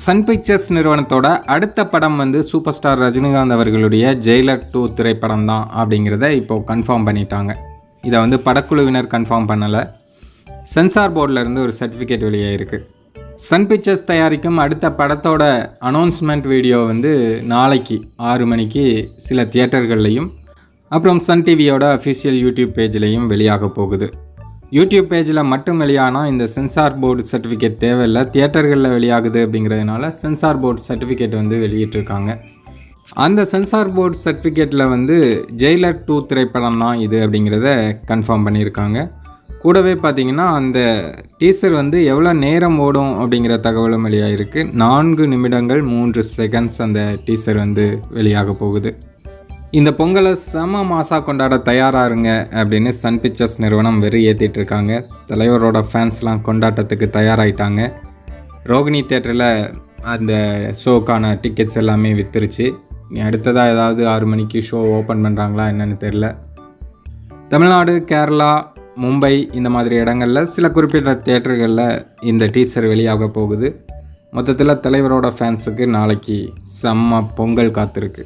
Sun pictures நிறுவனத்தோட அடுத்த படம் வந்து சூப்பர் ஸ்டார் ரஜினிகாந்த் அவர்களுடைய ஜெயிலர் டூ திரைப்படம் தான் அப்படிங்கிறத இப்போது கன்ஃபார்ம் பண்ணிட்டாங்க. இதை வந்து படக்குழுவினர் கன்ஃபார்ம் பண்ணலை. சென்சார் போர்டில் இருந்து ஒரு சர்டிஃபிகேட் வெளியாகிருக்கு சன் பிக்சர்ஸ் தயாரிக்கும் அடுத்த படத்தோட அனௌன்ஸ்மெண்ட் வீடியோ வந்து நாளைக்கு ஆறு மணிக்கு சில தியேட்டர்கள்லையும் அப்புறம் சன் டிவியோட அஃபிஷியல் யூடியூப் பேஜ்லேயும் வெளியாக போகுது. யூடியூப் பேஜில் மட்டும் வெளியானால் இந்த சென்சார் போர்டு சர்டிஃபிகேட் தேவையில்லை தியேட்டர்களில் வெளியாகுது அப்படிங்கிறதுனால சென்சார் போர்டு சர்டிஃபிகேட் வந்து வெளியிட்டிருக்காங்க. அந்த சென்சார் போர்டு சர்டிஃபிகேட்டில் வந்து ஜெயிலர் டூ திரைப்படம் தான் இது அப்படிங்கிறத கன்ஃபார்ம் பண்ணியிருக்காங்க. கூடவே பார்த்தீங்கன்னா அந்த டீசர் வந்து எவ்வளோ நேரம் ஓடும் அப்படிங்கிற தகவலும் வெளியாகிருக்கு நான்கு நிமிடங்கள் மூன்று செகண்ட்ஸ் அந்த டீசர் வந்து வெளியாக போகுது. இந்த பொங்கலை செம மாசாக கொண்டாட தயாராக இருங்க அப்படின்னு சன் பிக்சர்ஸ் நிறுவனம் வெறி ஏற்றிட்டு இருக்காங்க. தலைவரோட ஃபேன்ஸ்லாம் கொண்டாட்டத்துக்கு தயாராகிட்டாங்க ரோகிணி தேட்டரில் அந்த ஷோக்கான டிக்கெட்ஸ் எல்லாமே வித்துருச்சு. அடுத்ததாக ஏதாவது ஆறு மணிக்கு ஷோ ஓப்பன் பண்ணுறாங்களா என்னென்னு தெரில தமிழ்நாடு கேரளா மும்பை இந்த மாதிரி இடங்களில் சில குறிப்பிட்ட தேட்டர்களில் இந்த டீசர் வெளியாக போகுது. மொத்தத்தில் தலைவரோட ஃபேன்ஸுக்கு நாளைக்கு செம்ம பொங்கல் காத்திருக்கு.